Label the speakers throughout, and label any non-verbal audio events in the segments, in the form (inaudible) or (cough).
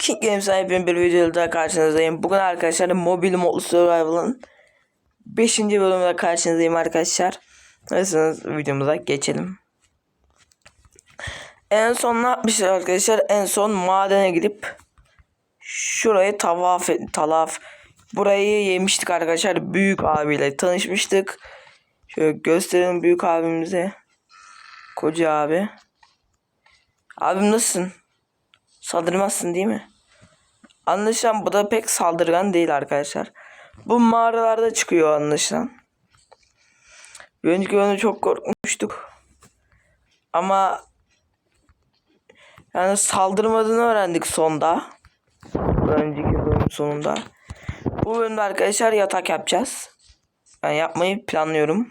Speaker 1: King Games sahibinin bir videoda karşınızdayım. Bugün arkadaşlar Mobile Modlu Survival'ın 5. bölümünde karşınızdayım arkadaşlar. Nasılsınız videomuza geçelim. En son ne yapmışlar arkadaşlar? En son madene gidip şurayı tavaf talaf burayı yemiştik arkadaşlar. Büyük abiyle tanışmıştık. Şöyle gösterelim büyük abimize. Koca abi. Abim nasılsın? Saldırmazsın değil mi? Anlaşılan bu da pek saldırgan değil arkadaşlar. Bu mağaralarda çıkıyor anlaşılan. Bir önceki bölümde çok korkmuştuk. Ama yani saldırmadığını öğrendik sonda. Önceki bölüm sonunda. Bu bölümde arkadaşlar yatak yapacağız. Ben yapmayı planlıyorum.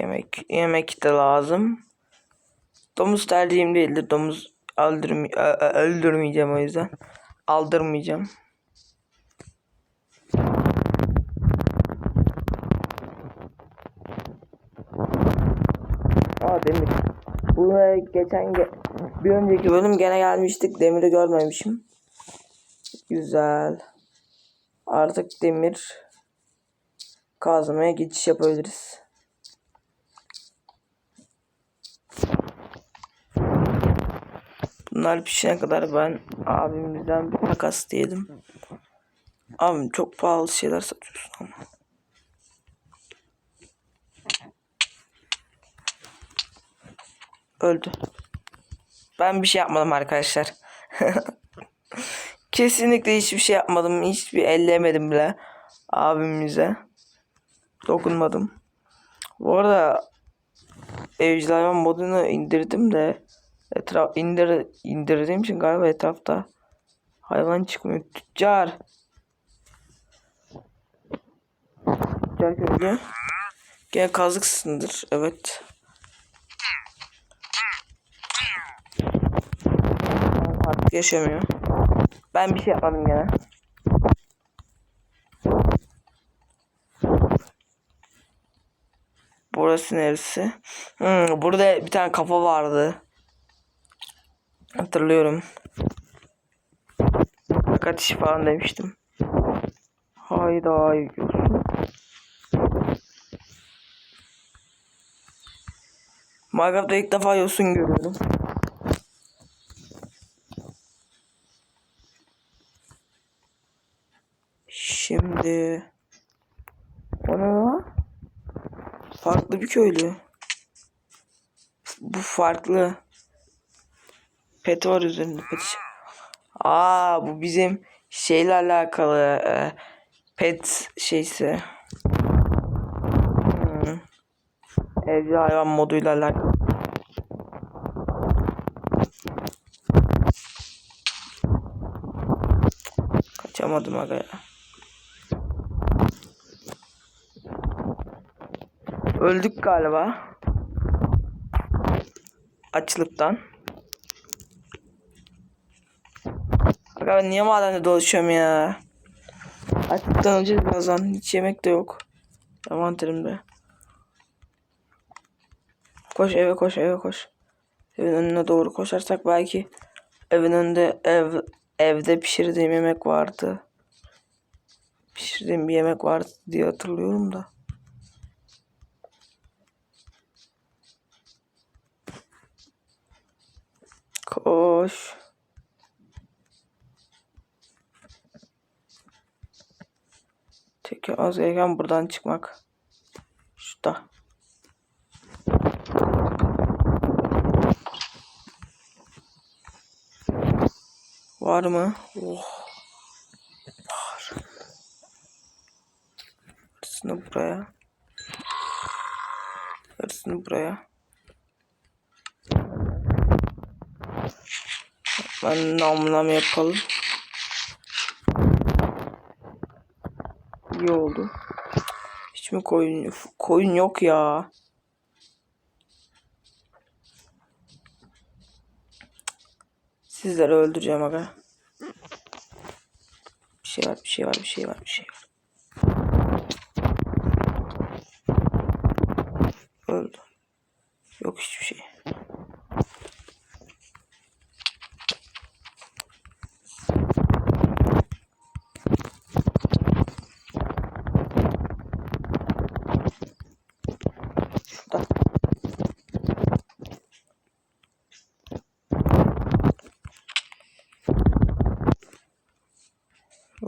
Speaker 1: Yemek yemek de lazım. Domuz tercihim değildir. Domuz öldürme, öldürmeyeceğim o yüzden. Aldırmayacağım. Aa demir. Bu e, geçen ge bir önceki bölüm gene gelmiştik. Demiri görmemişim. Güzel. Artık demir kazmaya geçiş yapabiliriz. Bunlar pişene kadar ben abimizden bir takas diyelim. Abim çok pahalı şeyler satıyorsun ama. Öldü. Ben bir şey yapmadım arkadaşlar. (laughs) Kesinlikle hiçbir şey yapmadım. Hiçbir ellemedim bile abimize. Dokunmadım. Bu arada evcil hayvan modunu indirdim de etraf indir indirdiğim için galiba etrafta hayvan çıkmıyor. Tüccar. Tüccar köylü. Gene kazıksındır. Evet. Artık yaşamıyor. Ben bir şey yapmadım gene. Burası neresi? Hmm, burada bir tane kafa vardı. Hatırlıyorum. Fakat iş falan demiştim. Hayda yiyorsun. Minecraft'ta ilk defa yosun görüyorum. Şimdi lan? Farklı bir köylü. Bu farklı. Pet var üzerinde pet. Aa bu bizim şeyle alakalı e, pet şeysi. Hmm. Evcil hayvan moduyla alakalı. Kaçamadım aga ya. Öldük galiba. Açlıktan. Aga ben niye madende dolaşıyorum ya? Açlıktan öleceğiz birazdan. Hiç yemek de yok. Envanterimde. Koş eve koş eve koş. Evin önüne doğru koşarsak belki evin önünde ev evde pişirdiğim yemek vardı. Pişirdiğim bir yemek vardı diye hatırlıyorum da. Koş. Az gereken buradan çıkmak. Şurada. Var mı? Oh. Var. Yarısını buraya. Yarısını buraya. Ben namlam yapalım. İyi oldu. Hiç mi koyun koyun yok ya. Sizleri öldüreceğim aga. Bir şey var, bir şey var, bir şey var, bir şey var.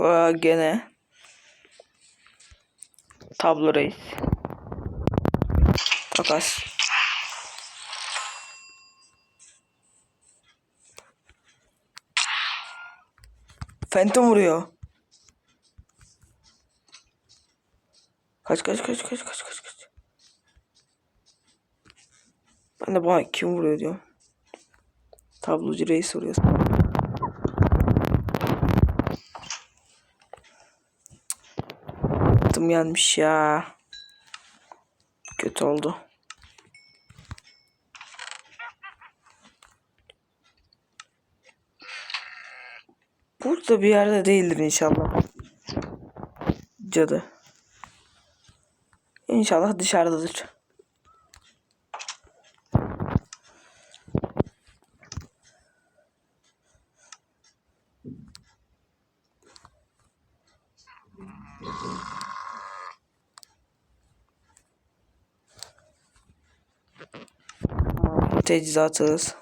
Speaker 1: Aa, gene. Tablo reis. Takas. Phantom vuruyor. Kaç kaç kaç kaç kaç kaç kaç. Ben de bana kim vuruyor diyorum. Tablocu reis vuruyor. Attım gelmiş ya. Kötü oldu. Burada bir yerde değildir inşallah. Cadı. İnşallah dışarıdadır. Mercedes Atlas.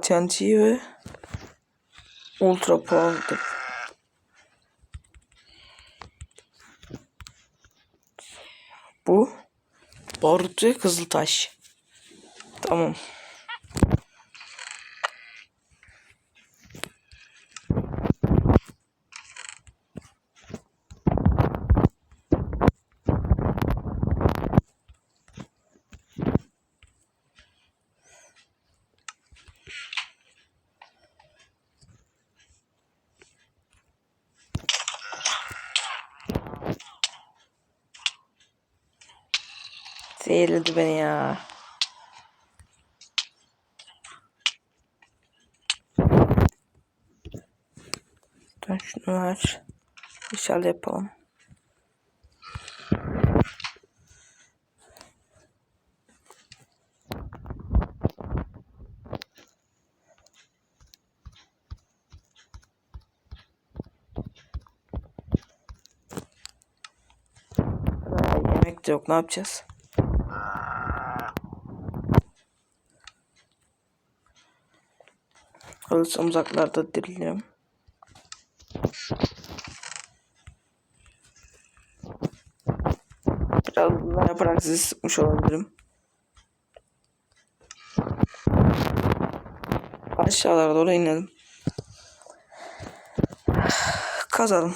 Speaker 1: TNT ve Ultra Power'dır. Bu Barut ve Kızıltaş. Tamam. Zehirledi beni ya. Dön şunu ver. İnşallah yapalım. Yemek yok ne yapacağız? Ölsem uzaklarda diriliyorum. Biraz bunlar yaparak sizi sıkmış olabilirim. Aşağılara doğru inelim. Kazalım.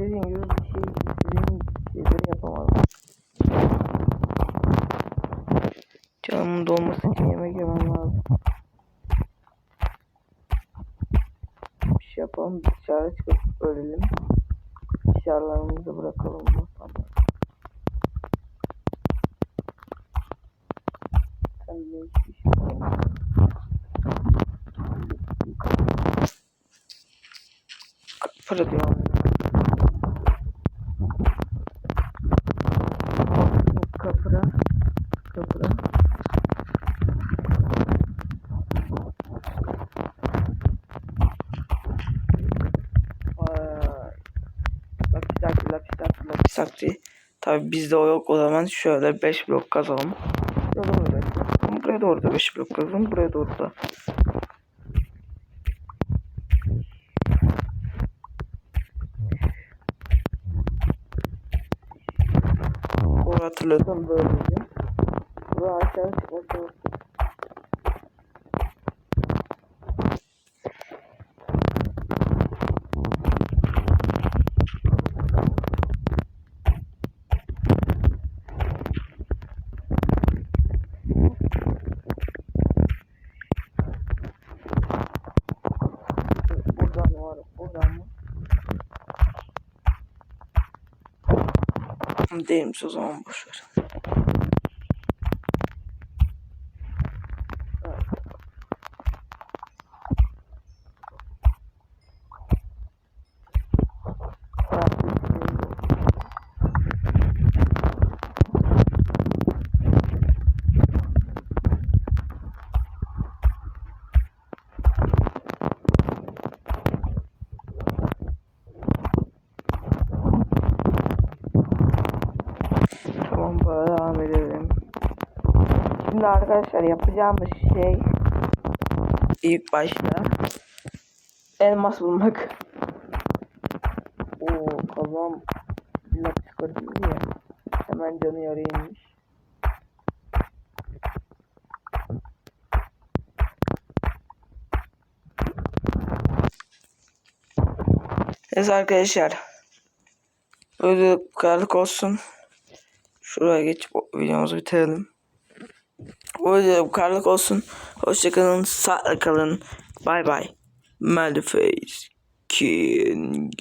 Speaker 1: İstediğim gibi bir şey, istediğim şeyleri yapamadım. Canımın dolması için yemek yemem lazım. Bir şey yapalım, dışarı çıkıp ölelim. Dışarılarımızı bırakalım. de hiçbir şey yapamam. Para diyorum. Tabi bizde o yok o zaman şöyle 5 blok kazalım. Şöyle böyle. Buraya doğru da 5 blok kazalım. Buraya doğru da. Bu hatırladım böyleydi. Bu aşağı çıkmak yok. Buradan var, buradan mı? Değilmiş o zaman. Tamam Şimdi arkadaşlar yapacağımız şey ilk başta elmas bulmak. Oo kazam blok çıkartıldı ya. Hemen canı yarıya inmiş. Evet arkadaşlar. Böyle bu kadarlık olsun. Şuraya geçip videomuzu bitirelim. Bu kadarlık olsun. Hoşçakalın. Sağlıkla kalın. Bay bay. Maleface King.